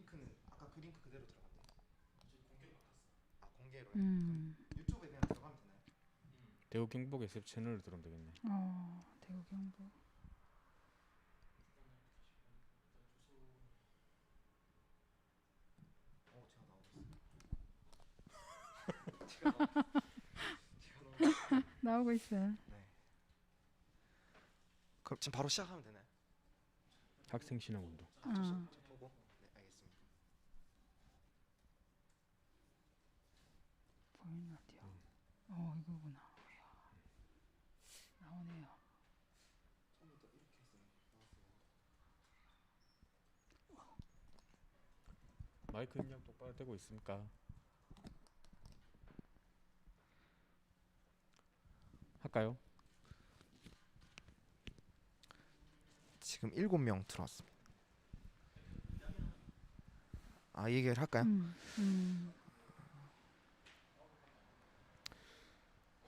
링크는 아까 그 링크 그대로 들어갔대요. 아 공개로 음. 유튜브에 그냥 들어가면 되나요? 대우 경북 SF 채널을 들어오면 되겠네. 어, 대구 경북. 어 제가 나오고 있어요. 제가 나오- 제가 나오고 있어요. 나오고 있어요. 네. 그럼 지금 바로 시작하면 되나요? 학생 신앙 운동. 어. 저 보고. 네 알겠습니다. 보이는 라디오. 어, 이거구나. 이야. 나오네요. 처음부터 이렇게 했어요. 마이크 입력 똑바로 되고 있습니까? 할까요? 지금 일곱 명 들어왔습니다. 아 얘기를 할까요? 음. 음.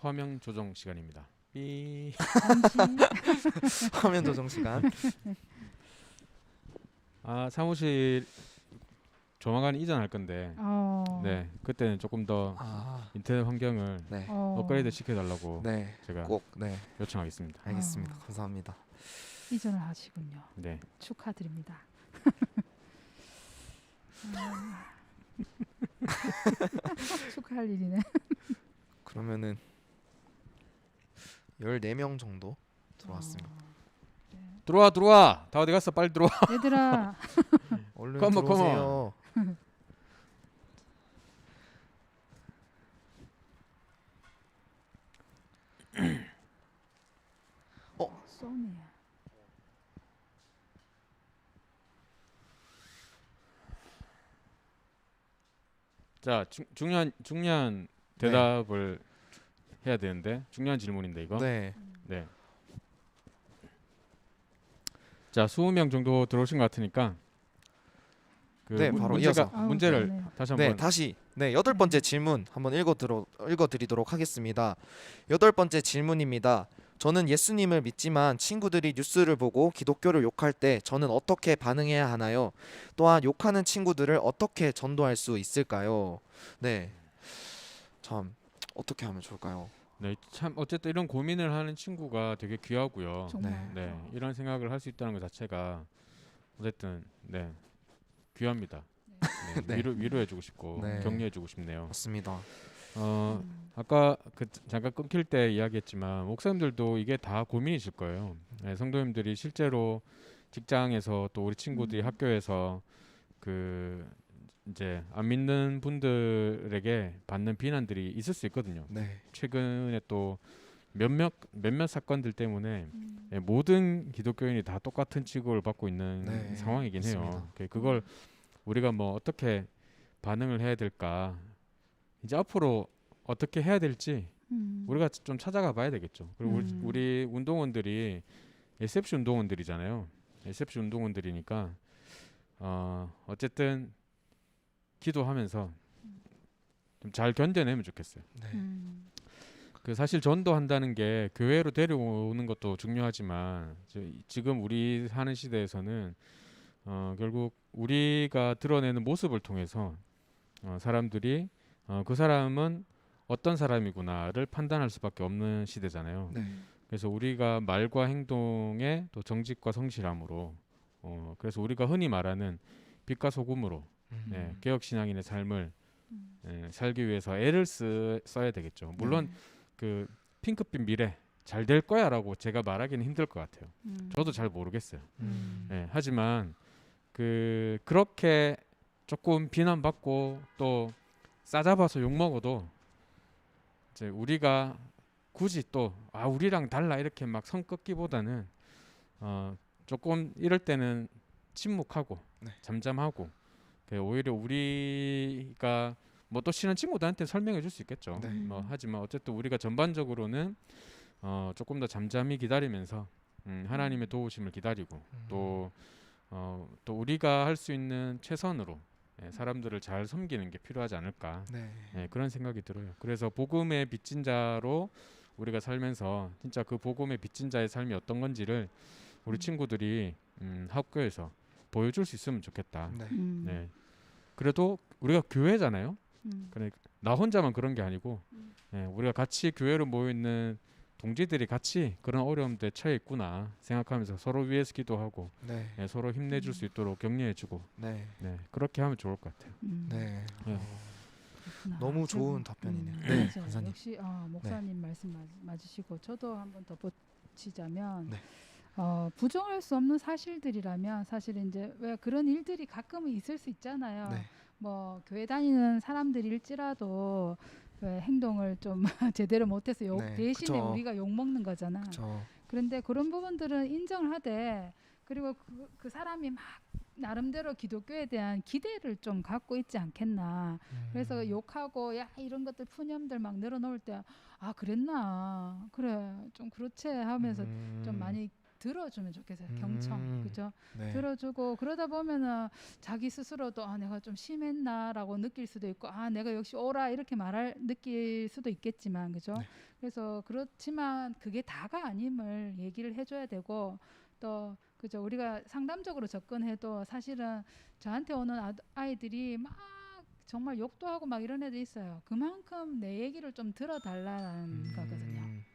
화면 조정 시간입니다. 삐. 화면 조정 시간. 아 사무실 조만간 이전할 건데. 어. 네 그때는 조금 더 아 인터넷 환경을 네. 어. 업그레이드 시켜달라고 네. 제가 꼭 네. 요청하겠습니다. 알겠습니다. 어. 감사합니다. 이전을 하시군요. 네. 축하드립니다. 아. 축하할 일이네. 그러면은 14명 정도 들어왔습니다. 어. 들어와 들어와. 다 어디 갔어? 빨리 들어와. 얘들아, 얼른 come on, come 들어오세요. 어, 쏘네. 자 중, 중요한 중요한 대답을 해야 되는데 중요한 질문인데 이거. 네. 네. 자, 20명 정도 들어오신 것 같으니까 그 네, 문- 바로 문제가 이어서. 아우, 문제를 좋네요. 다시 네, 한번 다시 네 여덟 번째 질문 한번 읽어 들어 읽어 드리도록 하겠습니다. 여덟 번째 질문입니다. 저는 예수님을 믿지만 친구들이 뉴스를 보고 기독교를 욕할 때 저는 어떻게 반응해야 하나요? 또한 욕하는 친구들을 어떻게 전도할 수 있을까요? 네, 참 어떻게 하면 좋을까요? 네, 참 어쨌든 이런 고민을 하는 친구가 되게 귀하고요. 정말. 네, 이런 생각을 할 수 있다는 것 자체가 어쨌든 네 귀합니다. 네, 네. 위로 위로해주고 싶고 네. 격려해주고 싶네요. 맞습니다. 어 음. 아까 그 잠깐 끊길 때 이야기했지만 목사님들도 이게 다 고민이실 거예요. 네, 성도님들이 실제로 직장에서 또 우리 친구들이 음. 학교에서 그 이제 안 믿는 분들에게 받는 비난들이 있을 수 있거든요. 네, 최근에 또 몇몇 몇몇 사건들 때문에 음. 예, 모든 기독교인이 다 똑같은 취급을 받고 있는 네, 상황이긴 해요. 맞습니다. 그- 그걸 우리가 뭐 어떻게 반응을 해야 될까? 이제 앞으로 어떻게 해야 될지 음. 우리가 좀 찾아가 봐야 되겠죠. 그리고 우리, 음. 우리 운동원들이 SFC 운동원들이잖아요. SFC 운동원들이니까 어 어쨌든 기도하면서 좀 잘 견뎌내면 좋겠어요. 네, 음. 그 사실 전도한다는 게 교회로 데려오는 것도 중요하지만 저- 지금 우리 사는 시대에서는 어 결국 우리가 드러내는 모습을 통해서 어 사람들이 어 그 사람은 어떤 사람이구나를 판단할 수밖에 없는 시대잖아요. 네, 그래서 우리가 말과 행동에 또 정직과 성실함으로 어 그래서 우리가 흔히 말하는 빛과 소금으로 음, 네, 개혁 신앙인의 삶을 음. 예, 살기 위해서 애를 쓰, 써야 되겠죠. 물론 네. 그 핑크빛 미래 잘 될 거야라고 제가 말하기는 힘들 것 같아요. 음. 저도 잘 모르겠어요. 음, 예, 하지만 그 그렇게 조금 비난받고 또 싸잡아서 욕 먹어도 이제 우리가 굳이 또 아 우리랑 달라 이렇게 막 성 꺾기보다는 어 조금 이럴 때는 침묵하고 네. 잠잠하고 그 오히려 우리가 뭐 또 친한 친구들한테 설명해 줄 수 있겠죠. 네. 뭐 하지만 어쨌든 우리가 전반적으로는 어 조금 더 잠잠히 기다리면서 음, 하나님의 도우심을 기다리고 음, 또 어, 또 우리가 할 수 있는 최선으로 예, 사람들을 잘 섬기는 게 필요하지 않을까 네, 예, 그런 생각이 들어요. 그래서 복음의 빚진 자로 우리가 살면서 진짜 그 복음의 빚진 자의 삶이 어떤 건지를 우리 음. 친구들이 음, 학교에서 보여줄 수 있으면 좋겠다. 네, 음. 네, 그래도 우리가 교회잖아요. 음. 그러니까 나 혼자만 그런 게 아니고 음. 예, 우리가 같이 교회로 모여 있는 동지들이 같이 그런 어려움에 처해 있구나 생각하면서 서로 위해서 기도하고 네. 예, 서로 힘내줄 수 있도록 격려해주고 네. 네, 그렇게 하면 좋을 것 같아요. 음. 네. 네. 어, 그렇구나. 너무 세 좋은 분. 답변이네요. 음, 네, 맞아요. 간사님. 역시 어, 목사님 말씀 맞, 맞으시고 저도 한번 덧붙이자면 네. 어, 부정할 수 없는 사실들이라면 사실 이제 왜 그런 일들이 가끔은 있을 수 있잖아요. 네. 뭐 교회 다니는 사람들일지라도 왜 행동을 좀 제대로 못해서 욕 네, 대신에 그쵸. 우리가 욕 먹는 거잖아. 저 그런데 그런 부분들은 인정을 하되 그리고 그, 그 사람이 막 나름대로 기독교에 대한 기대를 좀 갖고 있지 않겠나. 그래서 음. 욕하고 야 이런 것들 푸념들 막 늘어놓을 때 아 그랬나 그래 좀 그렇지 하면서 좀 음. 많이 들어주면 좋겠어요 경청 음. 그죠 네. 들어주고 그러다 보면은 자기 스스로도 아 내가 좀 심했나라고 느낄 수도 있고 아 내가 역시 오라 이렇게 말할 느낄 수도 있겠지만 그죠 네. 그래서 그렇지만 그게 다가 아님을 얘기를 해줘야 되고 또 그죠 우리가 상담적으로 접근해도 사실은 저한테 오는 아, 아이들이 막 정말 욕도 하고 막 이런 애들 있어요 그만큼 내 얘기를 좀 들어달라는 거거든요 음. 아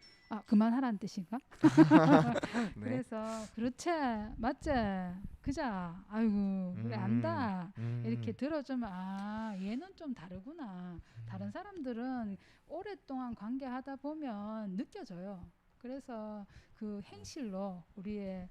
그만하라는 뜻인가 네. 그래서 그렇지 맞지 그자 아이고 그래 음. 안다 음. 이렇게 들어주면 아 얘는 좀 다르구나 다른 사람들은 오랫동안 관계하다 보면 느껴져요 그래서 그 행실로 우리의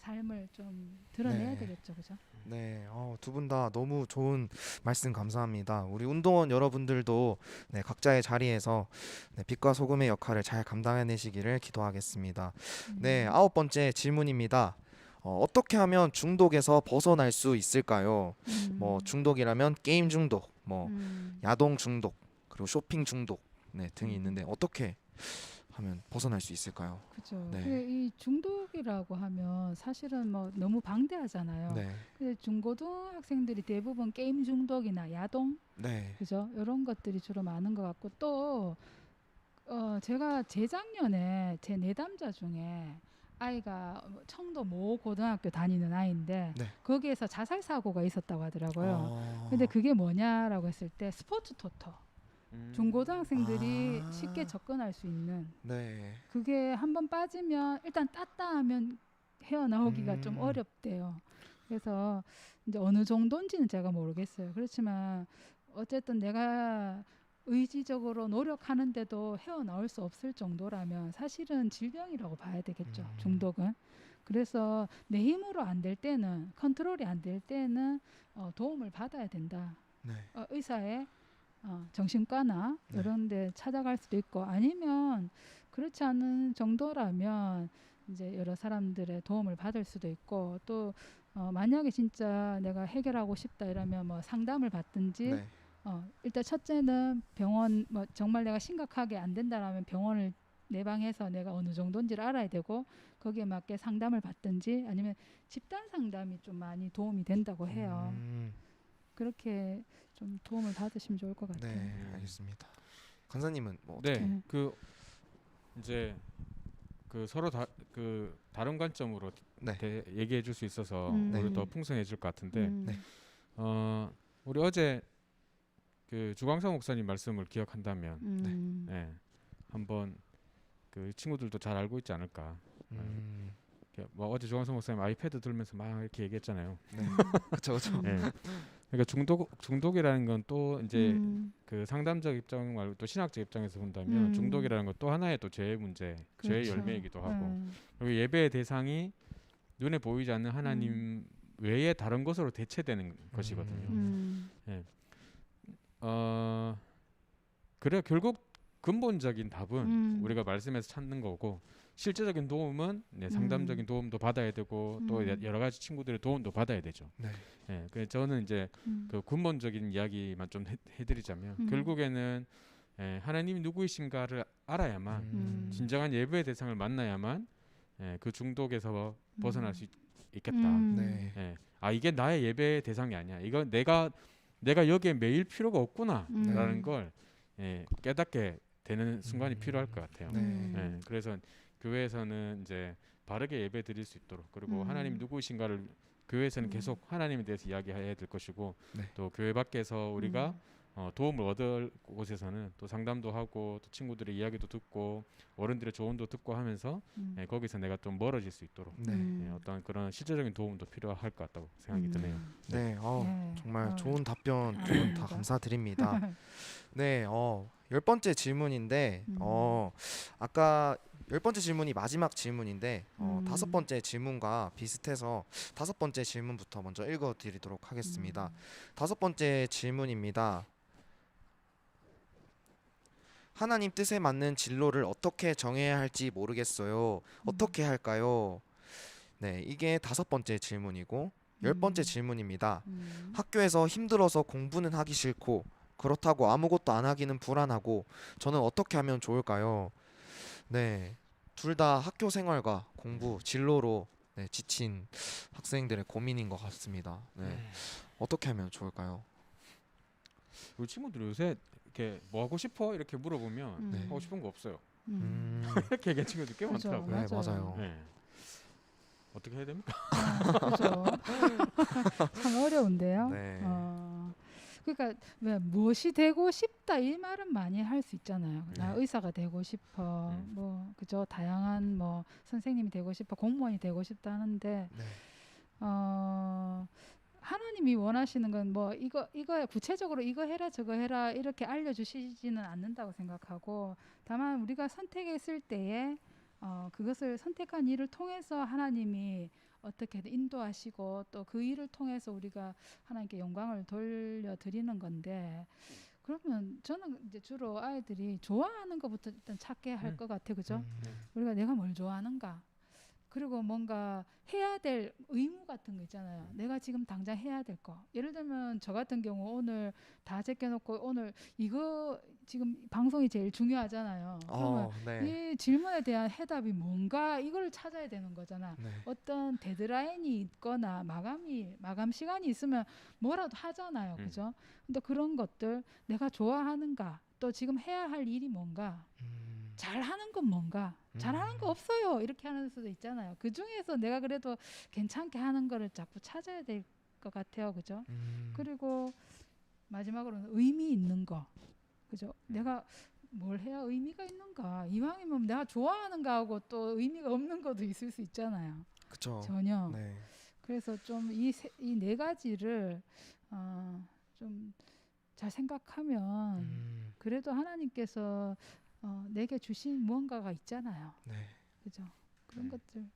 삶을 좀 드러내야 네. 되겠죠 그죠 네, 어, 두 분 다 너무 좋은 말씀 감사합니다. 우리 운동원 여러분들도 네, 각자의 자리에서 네, 빛과 소금의 역할을 잘 감당해내시기를 기도하겠습니다. 네, 음. 아홉 번째 질문입니다. 어, 어떻게 하면 중독에서 벗어날 수 있을까요? 음. 뭐 중독이라면 게임 중독, 뭐 음. 야동 중독, 그리고 쇼핑 중독, 네, 등이 음. 있는데 어떻게 하면 벗어날 수 있을까요? 그죠 네. 근데 이 중독이라고 하면 사실은 뭐 너무 방대하잖아요 네, 근데 중고등학생들이 대부분 게임 중독이나 야동 네, 그죠? 이런 것들이 주로 많은 것 같고 또 어, 제가 재작년에 제 내담자 중에 아이가 청도 모 고등학교 다니는 아이인데 네. 거기에서 자살 사고가 있었다고 하더라고요. 어, 근데 그게 뭐냐라고 했을 때 스포츠 토토 음. 중고등학생들이 아. 쉽게 접근할 수 있는 네, 그게 한번 빠지면 일단 땄다 하면 헤어나오기가 좀 음. 어렵대요. 그래서 이제 어느 정도인지는 제가 모르겠어요. 그렇지만 어쨌든 내가 의지적으로 노력하는데도 헤어나올 수 없을 정도라면 사실은 질병이라고 봐야 되겠죠. 음. 중독은. 그래서 내 힘으로 안 될 때는 컨트롤이 안 될 때는 어, 도움을 받아야 된다. 네, 어, 의사의 어, 정신과나 네. 이런 데 찾아갈 수도 있고 아니면 그렇지 않은 정도라면 이제 여러 사람들의 도움을 받을 수도 있고 또 어, 만약에 진짜 내가 해결하고 싶다 이러면 뭐 상담을 받든지 네, 어, 일단 첫째는 병원 뭐 정말 내가 심각하게 안 된다라면 병원을 내방해서 내가 어느 정도인지를 알아야 되고 거기에 맞게 상담을 받든지 아니면 집단 상담이 좀 많이 도움이 된다고 해요. 음, 그렇게 좀 도움을 받으시면 좋을 것 같아요. 네, 알겠습니다. 간사님은 뭐 어떻게? 네, 음. 그 이제 그 서로 다 그 다른 관점으로 네. 대, 얘기해 줄 수 있어서 음. 우리 네. 더 풍성해질 것 같은데 음. 네. 어 우리 어제 그 주광석 목사님 말씀을 기억한다면 음. 네, 한번 그 친구들도 잘 알고 있지 않을까. 음, 뭐 어제 주광석 목사님 아이패드 들면서 막 이렇게 얘기했잖아요. 네, 그렇죠, 그렇죠. 네. 그러니까 중독 중독이라는 건 또 이제 음. 그 상담적 입장 말고 또 신학적 입장에서 본다면 음. 중독이라는 건 또 하나의 또 죄의 문제, 죄의 그렇죠. 열매이기도 하고 음. 그리고 예배의 대상이 눈에 보이지 않는 하나님 외에 다른 것으로 대체되는 것이거든요. 음. 어 그래 결국 근본적인 답은 음. 우리가 말씀에서 찾는 거고 실제적인 도움은 네, 상담적인 음. 도움도 받아야 되고 또 음. 여- 여러 가지 친구들의 도움도 받아야 되죠. 네, 예, 그래서 저는 이제 음. 그 근본적인 이야기만 좀 해, 해드리자면 음. 결국에는 예, 하나님이 누구이신가를 알아야만 음. 진정한 예배의 대상을 만나야만 예, 그 중독에서 벗어날 수 있, 겠다 음. 네, 예, 아 이게 나의 예배의 대상이 아니야. 이거 내가 내가 여기에 매일 필요가 없구나라는 음. 걸 예, 깨닫게 되는 순간이 음. 필요할 것 같아요. 네. 음. 예, 그래서 교회에서는 이제 바르게 예배 드릴 수 있도록 그리고 음. 하나님 누구이신가를 교회에서는 음. 계속 하나님에 대해서 이야기해야 될 것이고 네. 또 교회 밖에서 우리가 음. 어, 도움을 얻을 곳에서는 또 상담도 하고 또 친구들의 이야기도 듣고 어른들의 조언도 듣고 하면서 음. 예, 거기서 내가 좀 멀어질 수 있도록 네. 음. 예, 어떤 그런 실제적인 도움도 필요할 것 같다고 생각이 음. 드네요. 네. 어, 네. 정말 어. 좋은 답변 두분다 아닙니다. 감사드립니다. 네, 어, 열 번째 질문인데, 음. 어, 아까 열 번째 질문이 마지막 질문인데, 어, 음. 다섯 번째 질문과 비슷해서 다섯 번째 질문부터 먼저 읽어드리도록 하겠습니다. 음. 다섯 번째 질문입니다. 하나님 뜻에 맞는 진로를 어떻게 정해야 할지 모르겠어요. 어떻게 할까요? 네, 이게 다섯 번째 질문이고, 열 번째 음. 질문입니다. 음. 학교에서 힘들어서 공부는 하기 싫고 그렇다고 아무것도 안 하기는 불안하고 저는 어떻게 하면 좋을까요? 네. 둘 다 학교 생활과 공부 진로로 네, 지친 학생들의 고민인 것 같습니다. 네. 어떻게 하면 좋을까요? 우리 친구들 요새 이렇게 뭐 하고 싶어 이렇게 물어보면 음. 네. 하고 싶은 거 없어요. 음. 음. 이렇게 얘기하는 친구들 꽤 그죠. 많더라고요. 네, 맞아요. 맞아요. 네. 어떻게 해야 됩니까? 아, 그죠. 참 어려운데요. 네. 어, 그러니까 왜 무엇이 되고 싶다 이 말은 많이 할 수 있잖아요. 나 네. 의사가 되고 싶어, 음. 뭐 그죠. 다양한 뭐 선생님이 되고 싶어, 공무원이 되고 싶다 하는데 네. 어, 하나님이 원하시는 건 뭐 이거 이거 구체적으로 이거 해라 저거 해라 이렇게 알려주시지는 않는다고 생각하고 다만 우리가 선택했을 때에 어, 그것을 선택한 일을 통해서 하나님이 어떻게든 인도하시고 또 그 일을 통해서 우리가 하나님께 영광을 돌려 드리는 건데 그러면 저는 이제 주로 아이들이 좋아하는 것부터 일단 찾게 할 음. 것 같아 그죠? 음, 우리가 내가 뭘 좋아하는가 그리고 뭔가 해야 될 의무 같은 거 있잖아요. 내가 지금 당장 해야 될 거. 예를 들면 저 같은 경우 오늘 다 제껴놓고 오늘 이거 지금 방송이 제일 중요하잖아요. 그러면 어, 네. 이 질문에 대한 해답이 뭔가 이걸 찾아야 되는 거잖아. 네. 어떤 데드라인이 있거나 마감이 마감 시간이 있으면 뭐라도 하잖아요. 음. 그죠? 근데 그런 것들 내가 좋아하는가 또 지금 해야 할 일이 뭔가 음, 잘하는 건 뭔가 잘하는 거 음. 없어요. 이렇게 하는 수도 있잖아요. 그 중에서 내가 그래도 괜찮게 하는 거를 자꾸 찾아야 될 것 같아요. 그죠? 음, 그리고 마지막으로는 의미 있는 거. 그죠? 내가 뭘 해야 의미가 있는가? 이왕이면 내가 좋아하는 거하고 또 의미가 없는 것도 있을 수 있잖아요. 그쵸. 전혀. 네. 그래서 좀 이 이 네 가지를 어, 좀잘 생각하면 음, 그래도 하나님께서 어, 내게 주신 무언가가 있잖아요. 네. 그죠? 그런 음. 것들